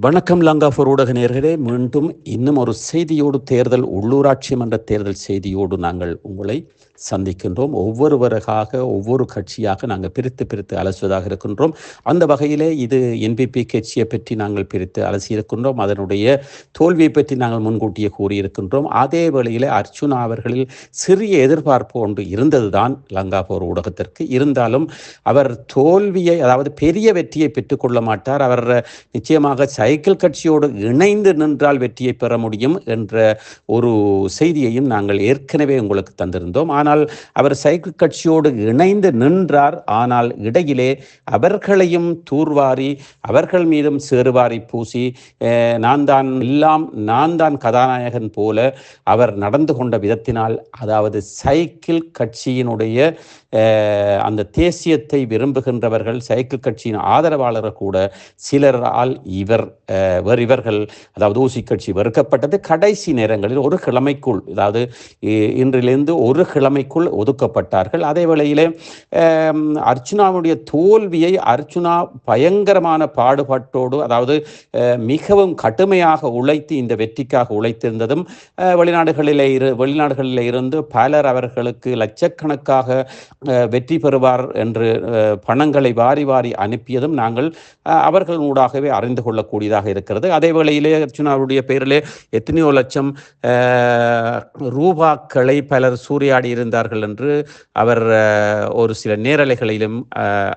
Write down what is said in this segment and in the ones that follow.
வணக்கம் லங்காபூர் ஊடக நேர்களே. மீண்டும் இன்னும் ஒரு செய்தியோடு தேர்தல் உள்ளூராட்சி மன்ற தேர்தல் செய்தியோடு நாங்கள் உங்களை சந்திக்கின்றோம். ஒவ்வொருவராக ஒவ்வொரு கட்சியாக நாங்கள் பிரித்து பிரித்து அலசுவதாக இருக்கின்றோம். அந்த வகையிலே இது என்பிபி கட்சியை பற்றி நாங்கள் பிரித்து அலசியிருக்கின்றோம். அதனுடைய தோல்வியை பற்றி நாங்கள் முன்கூட்டியே கூறியிருக்கின்றோம். அதே வேளையிலே அர்ச்சுனா அவர்களில் சிறிய எதிர்பார்ப்பு ஒன்று இருந்ததுதான் லங்காபூர் ஊடகத்திற்கு. இருந்தாலும் அவர் தோல்வியை அதாவது பெரிய வெற்றியை பெற்றுக்கொள்ள மாட்டார். அவர் நிச்சயமாக சைக்கிள் கட்சியோடு இணைந்து நின்றால் வெற்றியை பெற முடியும் என்ற ஒரு செய்தியையும் நாங்கள் ஏற்கனவே உங்களுக்கு தந்திருந்தோம். ஆனால் அவர் சைக்கிள் கட்சியோடு இணைந்து நின்றார். ஆனால் இடையிலே அவர்களையும் தூர்வாரி அவர்கள் மீதும் சேறுவாரி பூசி நான் தான் எல்லாம் நான் தான் கதாநாயகன் போல அவர் நடந்து கொண்ட விதத்தினால் அதாவது சைக்கிள் கட்சியினுடைய அந்த தேசியத்தை விரும்புகின்றவர்கள் சைக்கிள் கட்சியின் ஆதரவாளர்கள் கூட சிலரால் இவர் வேறு இவர்கள் அதாவது ஊசி கட்சி வெறுக்கப்பட்டது. கடைசி நேரங்களில் ஒரு கிழமைக்குள் அதாவது இ- இன்றிலிருந்து ஒரு கிழமைக்குள் ஒதுக்கப்பட்டார்கள். அதே வேளையிலே அர்ச்சுனாவுடைய தோல்வியை அர்ச்சுனா பயங்கரமான பாடுபாட்டோடு அதாவது மிகவும் கடுமையாக உழைத்து இந்த வெற்றிக்காக உழைத்திருந்ததும் வெளிநாடுகளிலே இரு வெளிநாடுகளிலே இருந்து பலர் அவர்களுக்கு லட்சக்கணக்காக வெற்றி பெறுவார் என்று பணங்களை வாரி வாரி அனுப்பியதும் நாங்கள் அவர்கள் ஊடாகவே அறிந்து கொள்ளக்கூடியதாக இருக்கிறது. அதே வேளையிலே அர்ஜுனாவுடைய பெயரிலே எத்தனையோ லட்சம் ரூபாக்களை பலர் சூறையாடி இருந்தார்கள் என்று அவர் ஒரு சில நேரலைகளிலும்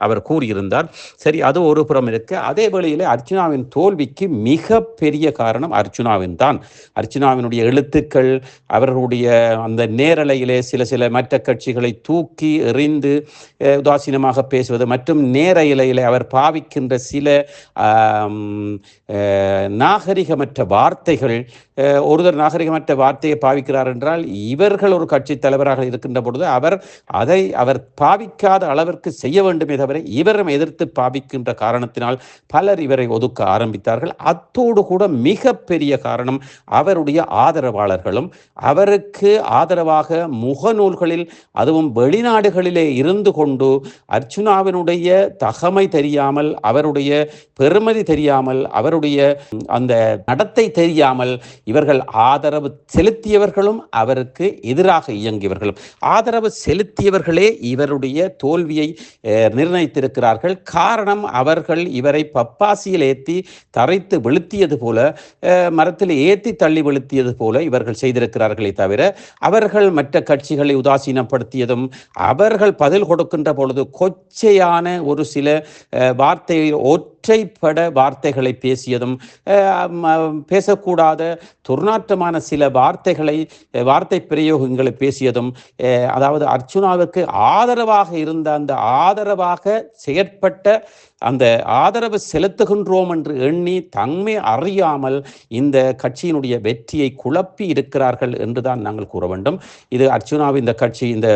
அவர் கூறியிருந்தார். சரி அது ஒரு புறம் இருக்கு. அதே வேளையிலே அர்ச்சுனாவின் தோல்விக்கு மிக பெரிய காரணம் அர்ஜுனாவின் தான். அர்ச்சுனாவினுடைய எழுத்துக்கள் அவர்களுடைய அந்த நேரலையிலே சில சில மற்ற கட்சிகளை தூக்கி எறிந்து உதாசீனமாக பேசுவது. மற்றும் நேர நேரலையிலே அவர் பாவிக்கின்ற சில நாகரிகமற்ற வார்த்தைகள் ஒருவர் நாகரிகமற்ற வார்த்தையை பாவிக்கிறார் என்றால் இவர்கள் ஒரு கட்சி தலைவராக இருக்கின்ற பொழுது அவர் அதை அவர் பாவிக்காத அளவிற்கு செய்ய வேண்டுமே தவிர இவரும் எதிர்த்து பாவிக்கின்ற காரணத்தினால் பலர் இவரை ஒதுக்க ஆரம்பித்தார்கள். அத்தோடு கூட மிக பெரிய காரணம் அவருடைய ஆதரவாளர்களும் அவருக்கு ஆதரவாக முகநூல்களில் அதுவும் வெளிநாடுகளிலே இருந்து கொண்டு அர்ச்சுனாவினுடைய தகமை தெரியாமல் அவருடைய பெருமதி தெரியாமல் அவருடைய அந்த நடத்தை தெரியாமல் இவர்கள் ஆதரவு செலுத்தியவர்களும் அவருக்கு எதிராக இயங்கியவர்களும். ஆதரவு செலுத்தியவர்களே இவருடைய தோல்வியை நிர்ணயித்திருக்கிறார்கள். காரணம் அவர்கள் இவரை பப்பாசியில் ஏற்றி தரைத்து வெளுத்தியது போல மரத்தில் ஏற்றி தள்ளி வெளுத்தியது போல இவர்கள் செய்திருக்கிறார்களே தவிர அவர்கள் மற்ற கட்சிகளை உதாசீனப்படுத்தியதும் அவர்கள் பதில் கொடுக்கின்ற பொழுது கொச்சையான ஒரு சில வார்த்தையை வார்த்தை ஒற்றைப்பட வார்த்தைகளை பேசியதும் பேசக்கூடாத துர்நாற்றமான சில வார்த்தைகளை வார்த்தை பிரயோகங்களை பேசியதும் அதாவது அர்ச்சுனாவுக்கு ஆதரவாக இருந்த அந்த ஆதரவாக செயற்பட்ட அந்த ஆதரவு செலுத்துகின்றோம் என்று எண்ணி தம்மை அறியாமல் இந்த கட்சியினுடைய வெற்றியை குழப்பி இருக்கிறார்கள் என்றுதான் நாங்கள் கூற வேண்டும். இது அர்ச்சுனாவின் இந்த கட்சி இந்த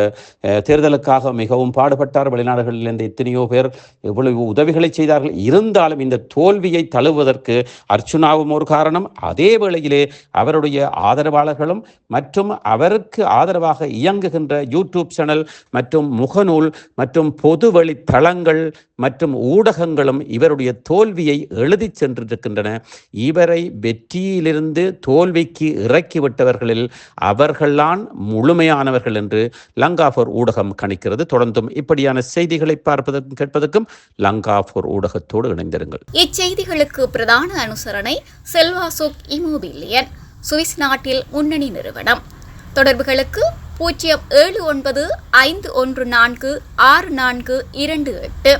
தேர்தலுக்காக மிகவும் பாடுபட்டார். வெளிநாடுகளில் இருந்த எத்தனையோ பேர் எவ்வளவு உதவிகளை செய்தார்கள். இருந்தாலும் இந்த தோல்வியை தழுவதற்கு அர்ச்சுனாவும் ஒரு காரணம். அதே வேளையிலே அவருடைய ஆதரவாளர்களும் மற்றும் அவருக்கு ஆதரவாக இயங்குகின்ற யூடியூப் சேனல் மற்றும் முகநூல் மற்றும் பொதுவழி தளங்கள் மற்றும் புத்தகங்களும் இவருடைய தோல்வியை எழுதி சென்றிருக்கின்றன. இவரை வெற்றியிலிருந்து தோல்விக்கு இறக்கிவிட்டவர்களில் அவர்கள்தான் முழுமையானவர்கள் என்று லங்காஃபோர் ஊடகம் கணிக்கிறது. தொடர்ந்தும் இப்படியான செய்திகளை பார்ப்பதற்கும் கேட்பதற்கும் லங்காஃபோர் ஊடகத்தோடு இணைந்திருங்கள். இச்செய்திகளுக்கு பிரதான அனுசரணை செல்வாசோக் இமோபிலியன் சுவிஸ் நாட்டில் முன்னணி நிறுவனம். தொடர்புகளுக்கு பூஜ்ஜியம் ஏழு ஒன்பது ஐந்து ஒன்று நான்கு ஆறு நான்கு இரண்டு எட்டு.